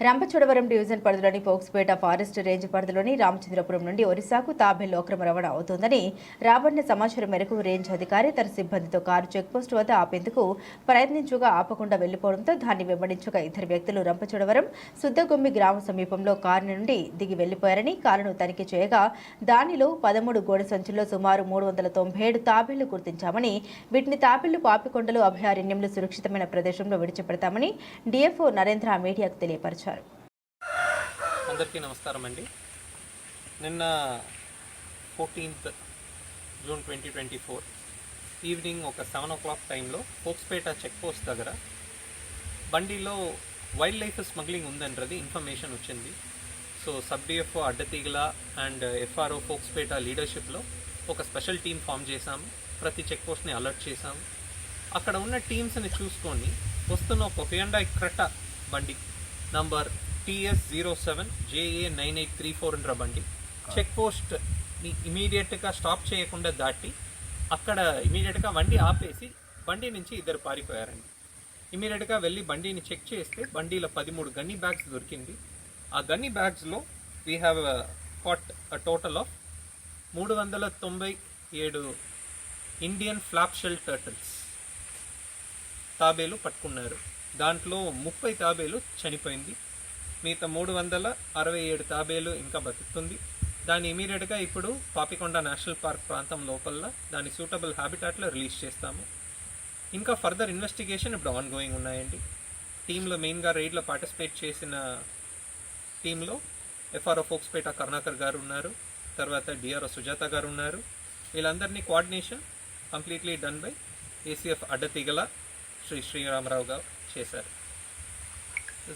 Rampachodavaram division పరిధిలోని Pokspeta forest range పరిధిలోని రామచంద్రపురం నుండి ఒరిస్సాకు తాబేల్లో అక్రమ రవాణా అవుతోందని రాబడిన సమాచారం మేరకు రేంజ్ అధికారి తన సిబ్బందితో కారు చెక్పోస్ట్ వద్ద ఆపేందుకు ప్రయత్నించగా ఆపకుండా వెళ్ళిపోవడంతో దాన్ని వెంబడించగా ఇద్దరు వ్యక్తులు రంపచోడవరం సుద్దగొమ్మి గ్రామ సమీపంలో కారు నుండి దిగి వెళ్ళిపోయారని కారును తనిఖీ చేయగా దానిలో పదమూడు గోడ సంచుల్లో సుమారు మూడు వందల తొంభై ఏడు తాబేళ్ళు గుర్తించామని వీటిని తాబేళ్ళు పాపికొండలు అభయారణ్యంలో సురక్షితమైన ప్రదేశంలో విడిచిపెడతామని డిఎఫ్ఓ నరేంద్ర మీడియాకు తెలియపరిచారు. అందరికీ నమస్కారం అండి. నిన్న fourteenth June twenty twenty four evening ఒక సెవెన్ ఓ క్లాక్ టైంలో ఫోక్స్పేట చెక్ పోస్ట్ దగ్గర బండిలో వైల్డ్ లైఫ్ స్మగ్లింగ్ ఉందన్నది ఇన్ఫర్మేషన్ వచ్చింది. So sub DFO Addateegala and FRO Fokspeta లీడర్షిప్లో ఒక స్పెషల్ టీం ఫామ్ చేశాము ప్రతి చెక్ పోస్ట్ని అలర్ట్ చేశాము అక్కడ ఉన్న టీమ్స్ని చూసుకొని వస్తున్న ఒక హ్యుండాయ్ క్రట బండి number TS zero seven JA nine eight three ఫోర్ன்ற బండి చెక్ పోస్ట్ని ఇమీడియట్గా స్టాప్ చేయకుండా దాటి అక్కడ ఇమీడియట్గా బండి ఆపేసి బండి నుంచి ఇద్దరు పారిపోయారండి ఇమీడియట్గా వెళ్ళి బండిని చెక్ చేస్తే బండిలో పదిమూడు గన్నీ బ్యాగ్స్ దొరికింది ఆ gunny బ్యాగ్స్లో we have caught a total of మూడు వందల తొంభై ఏడు ఇండియన్ ఫ్లాప్ షెల్ టర్టిల్స్ తాబేలు పట్టుకున్నారు దాంట్లో ముప్పై తాబేలు చనిపోయింది మిగతా మూడు వందల అరవై ఏడు తాబేలు ఇంకా బతుకుతుంది. దాన్ని ఇమీడియట్గా ఇప్పుడు పాపికొండ నేషనల్ పార్క్ ప్రాంతం లోపల దాని సూటబుల్ హ్యాబిటాట్లో రిలీజ్ చేస్తాము. ఇంకా ఫర్దర్ ఇన్వెస్టిగేషన్ ఇప్పుడు ఆన్ గోయింగ్ ఉన్నాయండి. టీంలో మెయిన్గా రైడ్లో పార్టిసిపేట్ చేసిన టీంలో ఎఫ్ఆర్ఓ ఫోక్స్పేట కరుణాకర్ గారు ఉన్నారు. తర్వాత డిఆర్ఓ సుజాత గారు ఉన్నారు. వీళ్ళందరినీ coordination completely done by ACF Addatigala Shri Sriramarao garu చేశారు.